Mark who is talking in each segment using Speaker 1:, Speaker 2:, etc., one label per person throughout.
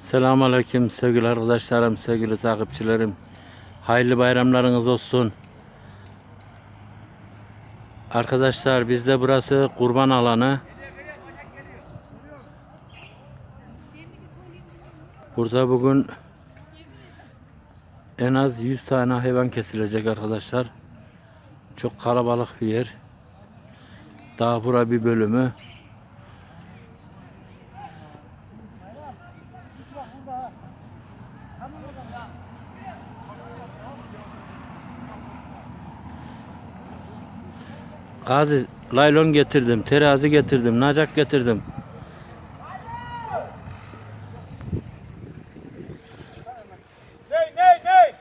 Speaker 1: Selamun Aleyküm sevgili arkadaşlarım, sevgili takipçilerim. Hayırlı bayramlarınız olsun. Arkadaşlar bizde burası kurban alanı. Burada bugün en az 100 tane hayvan kesilecek arkadaşlar. Çok kalabalık bir yer. Daha bura bir bölümü. Gazi laylon getirdim, terazi getirdim, nacak getirdim.
Speaker 2: Ney ney ney?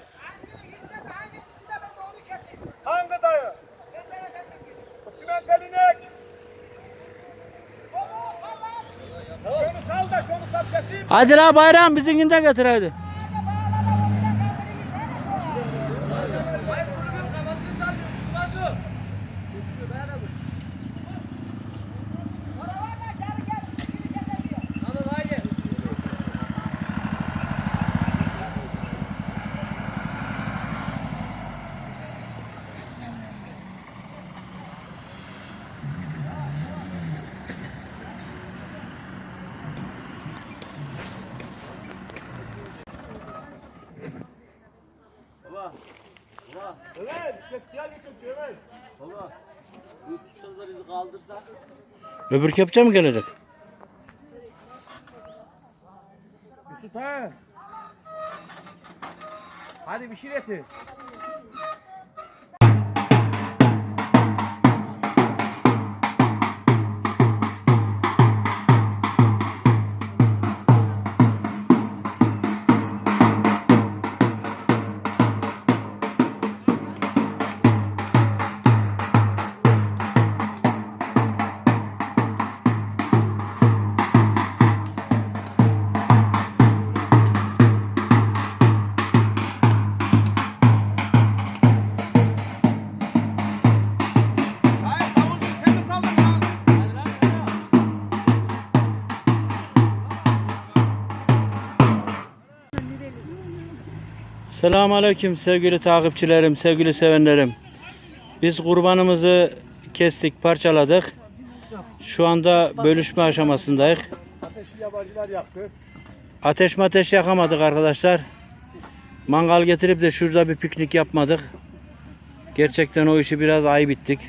Speaker 2: Hangi dayı? Simenteli inek. Şunu sal da şunu sal keseyim.
Speaker 1: Hadi la bayram bizimkini de getir hadi.
Speaker 2: Evet, gel götür evet.
Speaker 1: Öbür kepçe mi gelecek?
Speaker 2: Mesut ha. Hadi bir şey getir.
Speaker 1: Selamun Aleyküm sevgili takipçilerim, sevgili sevenlerim. Biz kurbanımızı kestik, parçaladık. Şu anda bölüşme aşamasındayız.
Speaker 2: Ateşi yabancılar yaktı.
Speaker 1: Ateş mateş yakamadık arkadaşlar. Mangal getirip de şurada bir piknik yapmadık. Gerçekten o işi biraz ayıp ettik.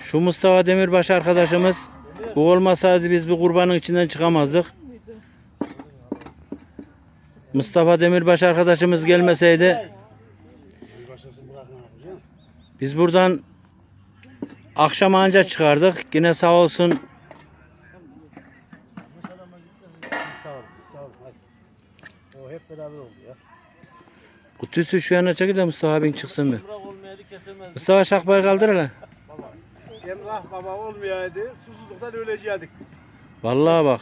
Speaker 1: Şu Mustafa Demirbaş arkadaşımız bu olmasaydı biz bir kurbanın içinden çıkamazdık. Mustafa Demirbaş arkadaşımız gelmeseydi biz buradan akşam anca çıkardık. Yine sağ olsun kutusu şu yana çekil de Mustafa abin çıksın bir. Mustafa şakbayı kaldır hele.
Speaker 2: Emrah baba olmayaydı, susuzluktan öleceğiydik biz.
Speaker 1: Vallahi bak.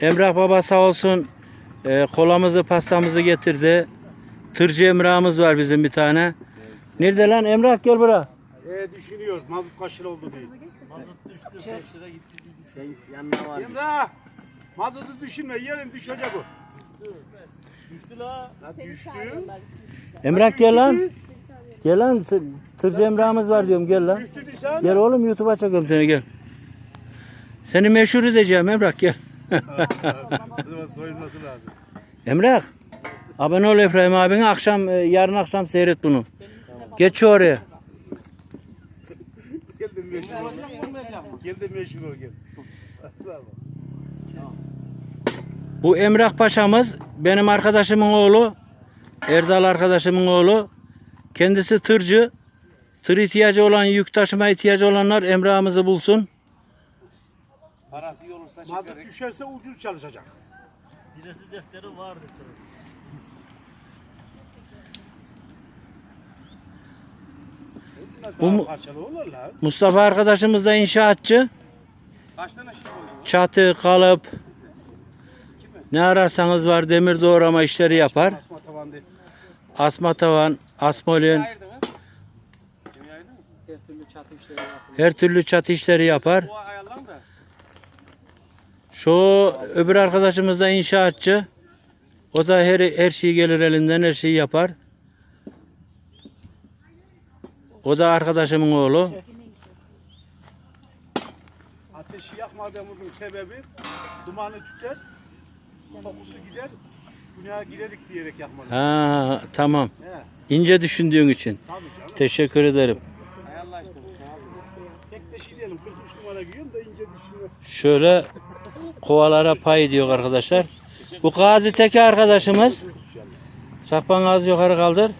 Speaker 1: Emrah baba sağ olsun e, kolamızı pastamızı getirdi. Tırcı Emrah'ımız var bizim bir tane. Nerede lan Emrah gel buraya.
Speaker 2: E düşünüyoruz, mazot kaç lira oldu diye.
Speaker 3: Mazot düştü 5 lira gitti. Şey, yanına var.
Speaker 2: Emrah, mazotu düşünme, yarın düşecek o.
Speaker 3: Düştü la.
Speaker 2: Lan düştü.
Speaker 1: Emrah gel lan. Gel lan Tır- tırcı Emrah'ımız var diyorum gel lan. Gel oğlum YouTube'a çekiyorum seni gel. Seni meşhur edeceğim Emrah gel.
Speaker 2: Soyulması lazım.
Speaker 1: Emrah. Abone ol İbrahim abine akşam e, yarın akşam seyret bunu. Geç oraya.
Speaker 2: Geldim meşhur ol. Geldim meşhur ol gel.
Speaker 1: Bu Emrah Paşa'mız benim arkadaşımın oğlu. Erdal arkadaşımın oğlu. Kendisi tırcı. Tır ihtiyacı olan, yük taşıma ihtiyacı olanlar Emrah'ımızı bulsun.
Speaker 3: Parası olursa
Speaker 2: Mazot
Speaker 3: çekerek.
Speaker 2: düşerse ucuz çalışacak.
Speaker 3: Birisi defteri vardı.
Speaker 2: Bunlar
Speaker 1: Bu
Speaker 2: daha
Speaker 1: mu-
Speaker 2: parçalı olurlar.
Speaker 1: Mustafa arkadaşımız da inşaatçı.
Speaker 3: Kaç tane şey?
Speaker 1: Çatı, kalıp, ne ararsanız var demir doğrama işleri yapar.
Speaker 2: Asma tavan
Speaker 1: asmolin?
Speaker 4: Her türlü çatı
Speaker 1: Her türlü çatı işleri yapar. Şu öbür arkadaşımız da inşaatçı. O da her, her şeyi gelir elinden her şeyi yapar. O da arkadaşımın oğlu.
Speaker 2: Ateşi yakmadığımızın sebebi dumanı tüter, kokusu gider, günaha girerik diyerek yakmadık.
Speaker 1: Ha tamam.
Speaker 2: He,
Speaker 1: İnce düşündüğün için.
Speaker 2: tabii canım.
Speaker 1: Teşekkür ederim.
Speaker 3: Ayarla işte bu. Abi.
Speaker 2: Tek de şey diyelim, 43 numara giyiyorum da ince düşünüyorum.
Speaker 1: Şöyle kovalara pay diyor arkadaşlar. Bu Gazi Teki arkadaşımız. Sakpan az yukarı kaldır.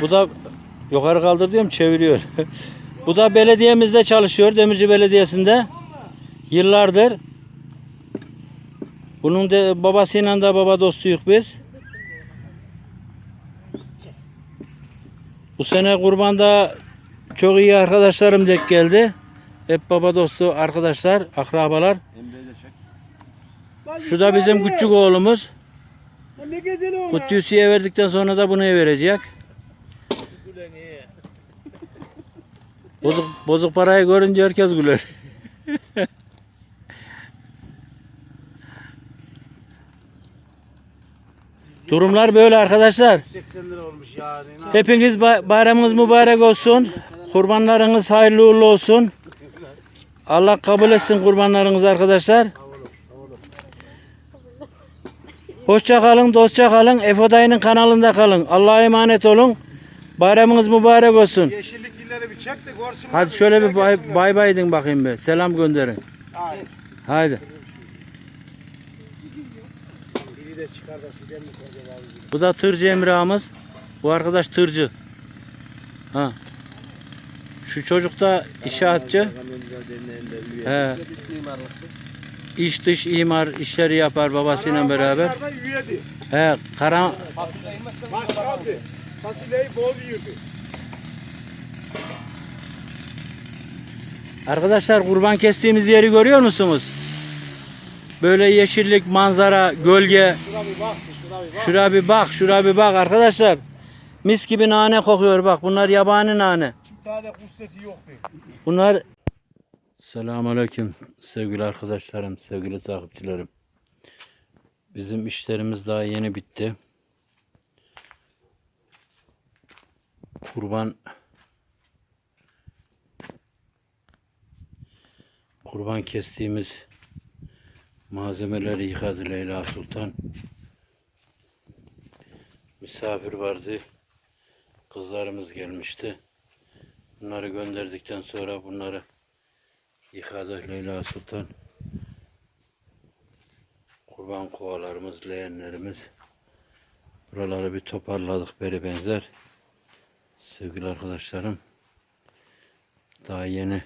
Speaker 1: Bu da yukarı kaldır diyorum çeviriyor. Bu da belediyemizde çalışıyor. Demirci Belediyesi'nde. Yıllardır. Bunun de babasıyla da baba dostuyuk biz. Bu sene kurbanda çok iyi arkadaşlarım denk geldi. Hep baba dostu arkadaşlar, akrabalar. Şu da bizim küçük oğlumuz. Kutlusu'ya verdikten sonra da bunu verecek. Bozuk, bozuk parayı görünce herkes güler. Durumlar böyle arkadaşlar.
Speaker 2: 80 lira olmuş yani.
Speaker 1: Hepiniz ba- bayramınız mübarek olsun. Kurbanlarınız hayırlı uğurlu olsun. Allah kabul etsin kurbanlarınızı arkadaşlar. Hoşça kalın, dostça kalın. Efo dayının kanalında kalın. Allah'a emanet olun. Bayramınız mübarek olsun.
Speaker 2: Yeşillik illeri bir çek de görsünler.
Speaker 1: Hadi şöyle bir bay, bay bay deyin bakayım bir. Selam gönderin.
Speaker 2: Hayır.
Speaker 1: Haydi.
Speaker 2: De çıkar da?
Speaker 1: Bu da tırcı Emrah'ımız. Bu arkadaş tırcı. Ha. Şu çocuk da inşaatçı. He. İç dış imar işleri yapar babasıyla beraber.
Speaker 2: Üyedi.
Speaker 1: He, karan.
Speaker 2: Fasulyeyi bol.
Speaker 1: Arkadaşlar kurban kestiğimiz yeri görüyor musunuz? Böyle yeşillik, manzara, gölge. Şura bir bak, şura bir bak arkadaşlar. Mis gibi nane kokuyor bak. Bunlar yabani nane.
Speaker 2: Bir tane kuş sesi yok değil.
Speaker 1: Bunlar Selamun Aleyküm sevgili arkadaşlarım, sevgili takipçilerim. Bizim işlerimiz daha yeni bitti. Kurban kurban kestiğimiz malzemeleri yıkadı Leyla Sultan. Misafir vardı. Kızlarımız gelmişti. Bunları gönderdikten sonra bunları yıkadı Leyla Sultan. Kurban kovalarımız, leğenlerimiz. Buraları bir toparladık beri benzer. Sevgili arkadaşlarım. Daha yeni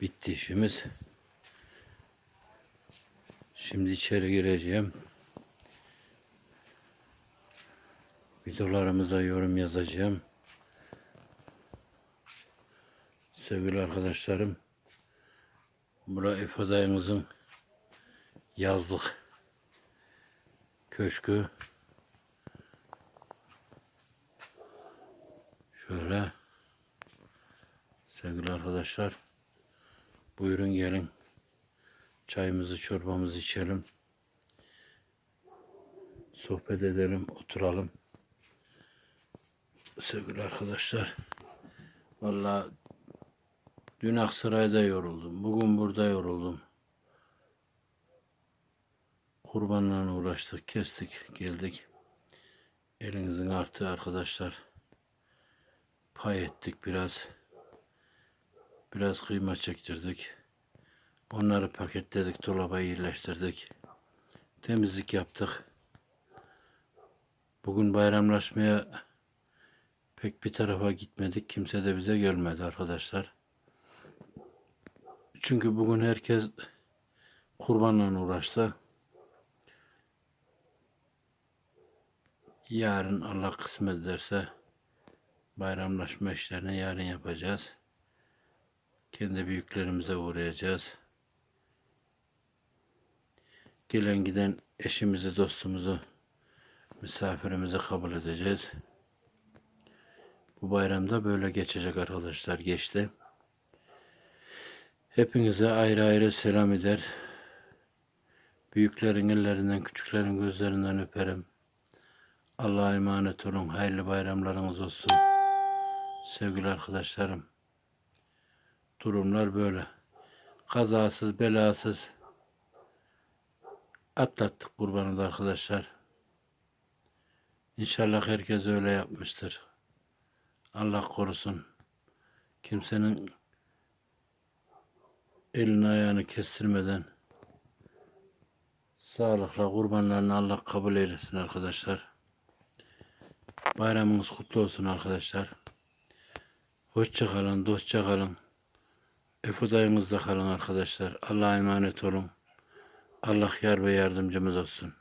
Speaker 1: bitti işimiz. Şimdi içeri gireceğim. Videolarımıza yorum yazacağım. Sevgili arkadaşlarım. Bura Efe dayımızın yazlık köşkü. Şöyle. Sevgili arkadaşlar. Buyurun gelin. Çayımızı çorbamızı içelim. Sohbet edelim, oturalım. Sevgili arkadaşlar. Vallahi Dün Aksaray'da yoruldum. Bugün burada yoruldum. Kurbanlarla uğraştık, kestik, geldik. Elinizin artığı arkadaşlar. Pay ettik biraz. Biraz kıyma çektirdik. Onları paketledik, dolaba yerleştirdik. Temizlik yaptık. Bugün bayramlaşmaya pek bir tarafa gitmedik. Kimse de bize gelmedi arkadaşlar. Çünkü bugün herkes kurbanla uğraştı. Yarın Allah kısmet ederse bayramlaşma işlerini yarın yapacağız. Kendi büyüklerimize uğrayacağız. Gelen giden eşimizi, dostumuzu, misafirimizi kabul edeceğiz. Bu bayramda böyle geçecek arkadaşlar. Geçti. Hepinize ayrı ayrı selam eder. Büyüklerin ellerinden, küçüklerin gözlerinden öperim. Allah'a emanet olun. Hayırlı bayramlarınız olsun. Sevgili arkadaşlarım. Durumlar böyle. Kazasız, belasız atlattık kurbanı da arkadaşlar. İnşallah herkes öyle yapmıştır. Allah korusun. Kimsenin elini ayağını kestirmeden sağlıkla kurbanlarını Allah kabul eylesin arkadaşlar. Bayramınız kutlu olsun arkadaşlar. Hoşça kalın, dostça kalın. Efudayımızda kalın arkadaşlar. Allah'a emanet olun. Allah yar ve yardımcımız olsun.